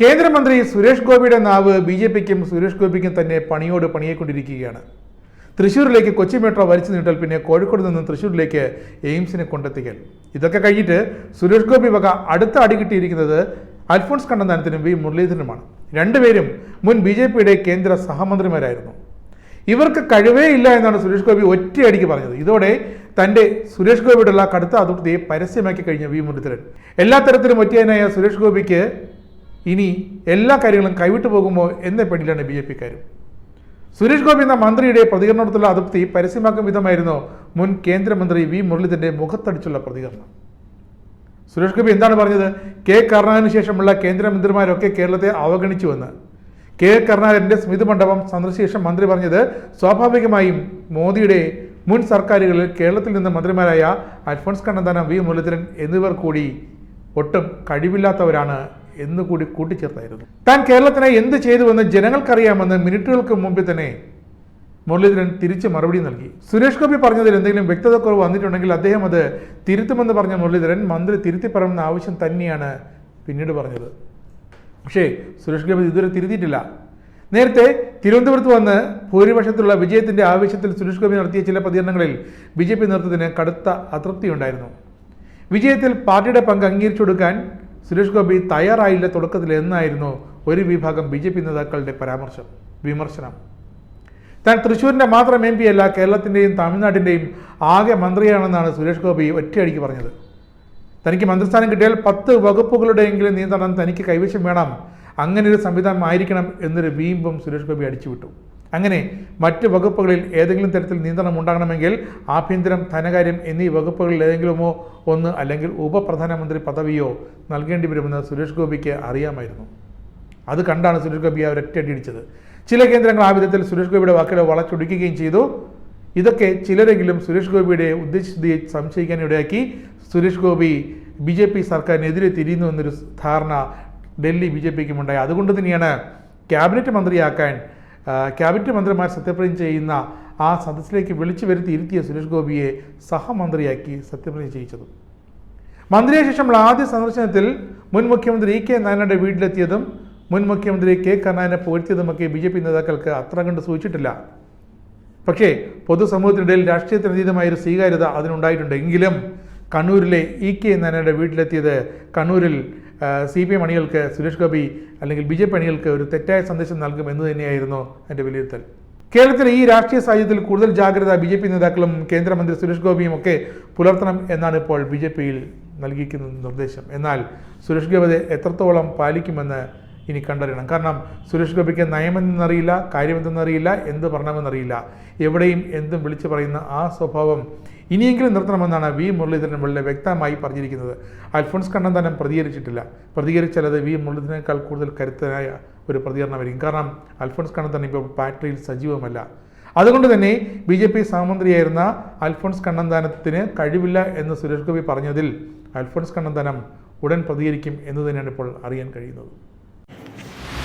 കേന്ദ്രമന്ത്രി സുരേഷ് ഗോപിയുടെ നാവ് ബി ജെ പിക്കും സുരേഷ് ഗോപിക്കും തന്നെ പണിയോട് പണിയെക്കൊണ്ടിരിക്കുകയാണ്. തൃശ്ശൂരിലേക്ക് കൊച്ചി മെട്രോ വലിച്ചു നീട്ടൽ പിന്നെ കോഴിക്കോട് നിന്ന് തൃശ്ശൂരിലേക്ക് എയിംസിനെ കൊണ്ടെത്തിക്കൽ. ഇതൊക്കെ കഴിഞ്ഞിട്ട് സുരേഷ് ഗോപി വക അടുത്ത അടി കിട്ടിയിരിക്കുന്നത് അൽഫോൺസ് കണ്ണന്താനത്തിനും വി മുരളീധരനുമാണ്. രണ്ടുപേരും മുൻ ബി ജെ പിയുടെ കേന്ദ്ര സഹമന്ത്രിമാരായിരുന്നു. ഇവർക്ക് കഴിവേ ഇല്ല എന്നാണ് സുരേഷ് ഗോപി ഒറ്റയടിക്ക് പറഞ്ഞത്. ഇതോടെ തന്റെ സുരേഷ് ഗോപിയോടുള്ള കടുത്ത അതൃപ്തിയെ പരസ്യമാക്കി കഴിഞ്ഞ വി മുരളീധരൻ. എല്ലാ തരത്തിലും ഒറ്റയനായ സുരേഷ് ഗോപിക്ക് ഇനി എല്ലാ കാര്യങ്ങളും കൈവിട്ടു പോകുമോ എന്ന പേടിയിലാണ് ബി ജെ പിക്കാരും. സുരേഷ് ഗോപി എന്ന മന്ത്രിയുടെ പ്രതികരണത്തോടുള്ള അതൃപ്തി പരസ്യമാക്കും വിധമായിരുന്നു മുൻ കേന്ദ്രമന്ത്രി വി മുരളീധരന്റെ മുഖത്തടിച്ചുള്ള പ്രതികരണം. സുരേഷ് ഗോപി എന്താണ് പറഞ്ഞത്? കെ കരുണാകരന് ശേഷമുള്ള കേന്ദ്രമന്ത്രിമാരൊക്കെ കേരളത്തെ അവഗണിച്ചുവെന്ന്. കെ കരുണാകരന്റെ സ്മിതി മണ്ഡപം സന്ദർശിച്ച ശേഷം മന്ത്രി പറഞ്ഞത് സ്വാഭാവികമായും മോദിയുടെ മുൻ സർക്കാരുകളിൽ കേരളത്തിൽ നിന്ന് മന്ത്രിമാരായ അൽഫോൺസ് കണ്ണന്താനം വി മുരളീധരൻ എന്നിവർ കൂടി ഒട്ടും കഴിവില്ലാത്തവരാണ് എന്നുകൂടി കൂട്ടിച്ചേർത്തായിരുന്നു. താൻ കേരളത്തിന് എന്ത് ചെയ്തുവെന്ന് ജനങ്ങൾക്കറിയാമെന്ന് മിനിറ്റുകൾക്ക് മുമ്പിൽ തന്നെ മുരളീധരൻ തിരിച്ച് മറുപടി നൽകി. സുരേഷ് ഗോപി പറഞ്ഞതിൽ എന്തെങ്കിലും വ്യക്തത കുറവ് വന്നിട്ടുണ്ടെങ്കിൽ അദ്ദേഹം അത് തിരുത്തുമെന്ന് പറഞ്ഞ മുരളീധരൻ മന്ത്രി തിരുത്തി പറയണമെന്ന ആവശ്യം തന്നെയാണ് പിന്നീട് പറഞ്ഞത്. പക്ഷേ സുരേഷ് ഗോപി ഇതുവരെ തിരുത്തിയിട്ടില്ല. നേരത്തെ തിരുവനന്തപുരത്ത് വന്ന് ഭൂരിപക്ഷത്തിലുള്ള വിജയത്തിന്റെ ആവശ്യത്തിൽ സുരേഷ് ഗോപി നടത്തിയ ചില പ്രതികരണങ്ങളിൽ ബി ജെ പി നേതൃത്വത്തിന് കടുത്ത അതൃപ്തിയുണ്ടായിരുന്നു. വിജയത്തിൽ പാർട്ടിയുടെ പങ്ക് അംഗീകരിച്ചു കൊടുക്കാൻ സുരേഷ് ഗോപി തയ്യാറായില്ല തുടക്കത്തിൽ എന്നായിരുന്നു ഒരു വിഭാഗം ബി ജെ പി നേതാക്കളുടെ പരാമർശം വിമർശനം. താൻ തൃശ്ശൂരിന്റെ മാത്രം എം പി അല്ല കേരളത്തിന്റെയും തമിഴ്നാട്ടിന്റെയും ആകെ മന്ത്രിയാണെന്നാണ് സുരേഷ് ഗോപി ഒറ്റയടിക്ക് പറഞ്ഞത്. തനിക്ക് മന്ത്രിസ്ഥാനം കിട്ടിയാൽ പത്ത് വകുപ്പുകളുടെയെങ്കിലും നിയന്ത്രണം തനിക്ക് കൈവശം വേണം. അങ്ങനെ ഒരു സംവിധാനം ആയിരിക്കണം എന്നൊരു വീമ്പും സുരേഷ് ഗോപി അടിച്ചുവിട്ടു. അങ്ങനെ മറ്റ് വകുപ്പുകളിൽ ഏതെങ്കിലും തരത്തിൽ നിയന്ത്രണം ഉണ്ടാകണമെങ്കിൽ ആഭ്യന്തരം ധനകാര്യം എന്നീ വകുപ്പുകളിൽ ഏതെങ്കിലുമോ ഒന്ന് അല്ലെങ്കിൽ ഉപപ്രധാനമന്ത്രി പദവിയോ നൽകേണ്ടി വരുമെന്ന് സുരേഷ് ഗോപിക്ക് അറിയാമായിരുന്നു. അത് കണ്ടാണ് സുരേഷ് ഗോപി ഒരൊറ്റയടിച്ചത് ചില കേന്ദ്രങ്ങൾ ആ വിധത്തിൽ സുരേഷ് ഗോപിയുടെ വാക്കുകൾ വളച്ചൊടിക്കുകയും ചെയ്തു. ഇതൊക്കെ ചിലരെങ്കിലും സുരേഷ് ഗോപിയുടെ ഉദ്ദേശിച്ചതയെ സംശയിക്കാൻ ഇടയാക്കി. Suresh Gopi B J P സർക്കാരിനെതിരെ തിരിയുന്നു എന്നൊരു ധാരണ ഡൽഹി ബി ജെ പിക്കും ഉണ്ടായി അതുകൊണ്ട് തന്നെയാണ് ക്യാബിനറ്റ് മന്ത്രിയാക്കാൻ ക്യാബിനറ്റ് മന്ത്രിമാർ സത്യപ്രതിജ്ഞ ചെയ്യുന്ന ആ സദസ്സിലേക്ക് വിളിച്ചു വരുത്തി ഇരുത്തിയ സുരേഷ് ഗോപിയെ സഹമന്ത്രിയാക്കി സത്യപ്രതിജ്ഞ ചെയ്യിച്ചതും. മന്ത്രിയെ ശേഷമുള്ള ആദ്യ സന്ദർശനത്തിൽ മുൻ മുഖ്യമന്ത്രി ഇ കെ നായനയുടെ വീട്ടിലെത്തിയതും മുൻ മുഖ്യമന്ത്രി കെ കരുണാകരനെ പുകഴ്ത്തിയതുമൊക്കെ ബി ജെ പി നേതാക്കൾക്ക് അത്ര കണ്ട് സൂചിച്ചിട്ടില്ല. പക്ഷേ പൊതുസമൂഹത്തിനിടയിൽ രാഷ്ട്രീയത്തിനതീതമായ ഒരു സ്വീകാര്യത അതിനുണ്ടായിട്ടുണ്ട്. എങ്കിലും കണ്ണൂരിലെ ഇ കെ നായനയുടെ വീട്ടിലെത്തിയത് കണ്ണൂരിൽ സി പി എം അണികൾക്ക് സുരേഷ് ഗോപി അല്ലെങ്കിൽ ബി ജെ പി അണികൾക്ക് ഒരു തെറ്റായ സന്ദേശം നൽകും എന്ന് തന്നെയായിരുന്നു എന്റെ വിലയിരുത്തൽ. കേരളത്തിലെ ഈ രാഷ്ട്രീയ സാഹചര്യത്തിൽ കൂടുതൽ ജാഗ്രത ബി ജെ പി നേതാക്കളും കേന്ദ്രമന്ത്രി സുരേഷ് ഗോപിയും ഒക്കെ പുലർത്തണം എന്നാണ് ഇപ്പോൾ ബി ജെ പിയിൽ നൽകിയിരിക്കുന്ന നിർദ്ദേശം. എന്നാൽ സുരേഷ് ഗോപി എത്രത്തോളം പാലിക്കുമെന്ന് ഇനി കണ്ടറിയണം. കാരണം സുരേഷ് ഗോപിക്ക് നയമെന്നറിയില്ല കാര്യമെന്തെന്നറിയില്ല എന്ത് പറയണമെന്നറിയില്ല. എവിടെയും എന്തും വിളിച്ചു പറയുന്ന ആ സ്വഭാവം ഇനിയെങ്കിലും നിർത്തണമെന്നാണ് വി മുരളീധരൻ വളരെ വ്യക്തമായി പറഞ്ഞിരിക്കുന്നത്. അൽഫോൺസ് കണ്ണന്താനം പ്രതികരിച്ചിട്ടില്ല. പ്രതികരിച്ചാൽ അത് വി മുരളീധരനേക്കാൾ കൂടുതൽ കരുത്തനായ ഒരു പ്രതികരണമായിരിക്കും. കാരണം അൽഫോൺസ് കണ്ണന്താനം ഇപ്പോൾ പാർട്ടിയിൽ സജീവമല്ല. അതുകൊണ്ട് തന്നെ ബി ജെ പി സഹമന്ത്രിയായിരുന്ന അൽഫോൺസ് കണ്ണന്താനത്തിന് കഴിവില്ല എന്ന് സുരേഷ് ഗോപി പറഞ്ഞതിൽ അൽഫോൺസ് കണ്ണന്താനം ഉടൻ പ്രതികരിക്കും എന്ന് തന്നെയാണ് ഇപ്പോൾ അറിയാൻ കഴിയുന്നത്.